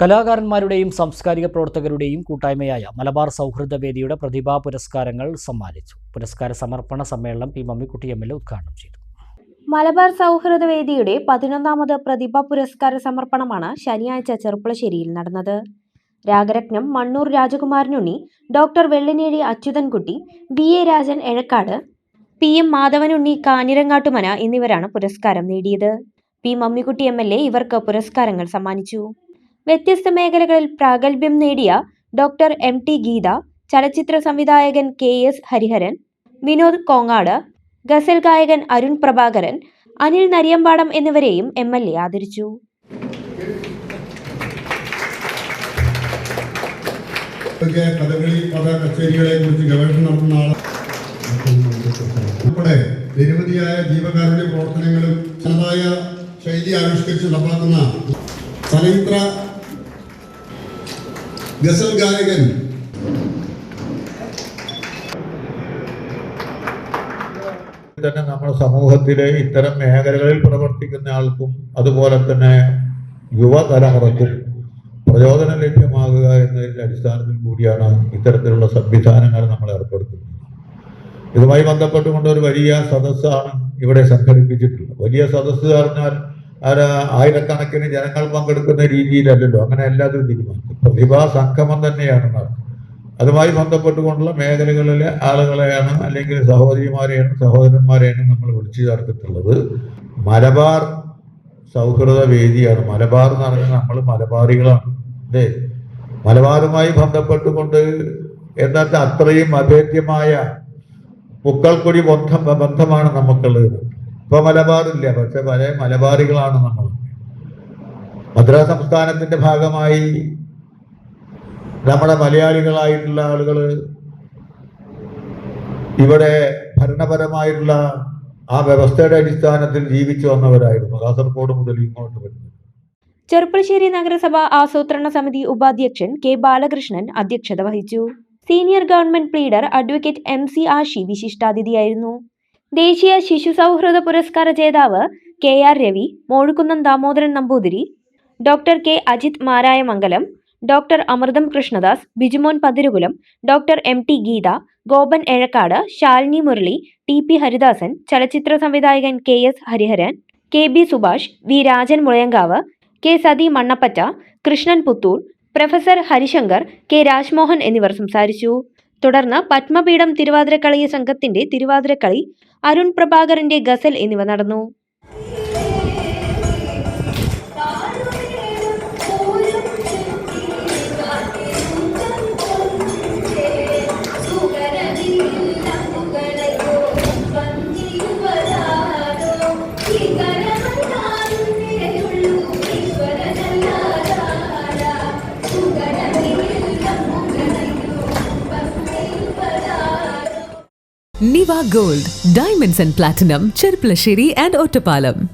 കലാകാരന്മാരുടെയും സാംസ്കാരിക പ്രവർത്തകരുടെയും കൂട്ടായ്മയായ മലബാർ സൗഹൃദ വേദിയുടെ പ്രതിഭാ പുരസ്കാരങ്ങൾ സമ്മാനിച്ചു. പുരസ്കാര സമർപ്പണ സമ്മേളനം പി മമ്മിക്കുട്ടി എം എൽ ഉദ്ഘാടനം ചെയ്തു. മലബാർ സൗഹൃദ വേദിയുടെ പതിനൊന്നാമത് പ്രതിഭാ പുരസ്കാര സമർപ്പണമാണ് ശനിയാഴ്ച ചെറുപ്പളശ്ശേരിയിൽ നടന്നത്. Ragaratnam Mannur Rajakumaranunni doctor Vellinezhi Achuthankutty B A Rajan Ezhakkad P M Madhavanunni Kanjirangattumana എന്നിവരാണ് പുരസ്കാരം നേടിയത്. P Mammikutty M L A ഇവർക്ക് പുരസ്കാരങ്ങൾ സമ്മാനിച്ചു. വ്യത്യസ്ത മേഖലകളിൽ പ്രാഗൽഭ്യം നേടിയ ഡോക്ടർ എം ടി ഗീത ചലച്ചിത്ര സംവിധായകൻ കെ എസ് ഹരിഹരൻ വിനോദ് കോങ്ങാട് ഗസൽ ഗായകൻ അരുൺ പ്രഭാകരൻ അനിൽ നരിയമ്പാടം എന്നിവരെയും എം എൽ എ ആദരിച്ചു. പദ കച്ചേരികളെ കുറിച്ച് നിരവധിയായ ജീവകാരുണ്യ പ്രവർത്തനങ്ങളും ശൈലി ആവിഷ്കരിച്ച് നടപ്പാക്കുന്ന ചലച്ചിത്ര ഗസൽ ഗായകൻ. തന്നെ നമ്മുടെ സമൂഹത്തിലെ ഇത്തരം മേഖലകളിൽ പ്രവർത്തിക്കുന്ന ആൾക്കും അതുപോലെ തന്നെ യുവതലമുറക്കും പ്രചോദനം ലഭ്യമാകുക എന്നതിന്റെ അടിസ്ഥാനത്തിൽ കൂടിയാണ് ഇത്തരത്തിലുള്ള സംവിധാനങ്ങൾ നമ്മൾ ഏർപ്പെടുത്തുന്നത്. ഇതുമായി ബന്ധപ്പെട്ടുകൊണ്ട് ഒരു വലിയ സദസ്സാണ് ഇവിടെ സംഘടിപ്പിച്ചിട്ടുള്ളത്. വലിയ സദസ്സ് പറഞ്ഞാൽ ആര ആയിരക്കണക്കിന് ജനങ്ങൾ പങ്കെടുക്കുന്ന രീതിയിലല്ലല്ലോ. അങ്ങനെ എല്ലാതും തീരുമാനിക്കും. പ്രതിഭാ സംഗമം തന്നെയാണ് അതുമായി ബന്ധപ്പെട്ടുകൊണ്ടുള്ള മേഖലകളിലെ ആളുകളെയാണ് അല്ലെങ്കിൽ സഹോദരിമാരെയാണ് സഹോദരന്മാരെയാണ് നമ്മൾ വിളിച്ചു ചേർത്തിട്ടുള്ളത്. മലബാർ സൗഹൃദ വേദിയാണ്. മലബാർ എന്ന് പറഞ്ഞാൽ നമ്മൾ മലബാറികളാണ്. അല്ലേ? മലബാറുമായി ബന്ധപ്പെട്ടുകൊണ്ട് എന്നാൽ അത്രയും അഭേദ്യമായ പുക്കൾക്കൊടി ബന്ധം ബന്ധമാണ് നമുക്കുള്ളത്. ഇപ്പൊ മലബാറില്ല പക്ഷെ പല മലബാറികളാണ് നമ്മൾ. മദ്രാസ് സംസ്ഥാനത്തിന്റെ ഭാഗമായി നമ്മുടെ മലയാളികളായിട്ടുള്ള ആളുകൾ ഇവിടെ ഭരണപരമായിട്ടുള്ള ആ വ്യവസ്ഥയുടെ അടിസ്ഥാനത്തിൽ ജീവിച്ചു വന്നവരായിരുന്നു. കാസർഗോഡ് മുതൽ ഇങ്ങോട്ട് വരുന്നത്. ചെറുപ്പശ്ശേരി നഗരസഭ ആസൂത്രണ സമിതി ഉപാധ്യക്ഷൻ കെ ബാലകൃഷ്ണൻ അധ്യക്ഷത വഹിച്ചു. Senior government pleader advocate M C Ashi വിശിഷ്ടാതിഥിയായിരുന്നു. ദേശീയ ശിശു സൗഹൃദ പുരസ്കാര ജേതാവ് K R Ravi Mozhukkunnam Damodaran Namboothiri doctor K Ajith Marayamangalam doctor Amritham Krishnadas Bijumon Pathirukulam doctor M T Geetha Gopan Ezhakkad Shalini Murali T P Haridasan ചലച്ചിത്ര സംവിധായകൻ K S Hariharan K B Subhash V Rajan Mulayankavu K Sathi Mannappatta Krishnan Puthur professor Harishankar K Rajmohan എന്നിവർ സംസാരിച്ചു. തുടർന്ന് പത്മപീഠം തിരുവാതിരക്കളി സംഘത്തിന്റെ തിരുവാതിരക്കളി അരുൺ പ്രഭാകരന്റെ ഗസൽ എന്നിവ നടന്നു. Niva Gold, Diamonds and Platinum, Chirpleshiri and Ottapalam.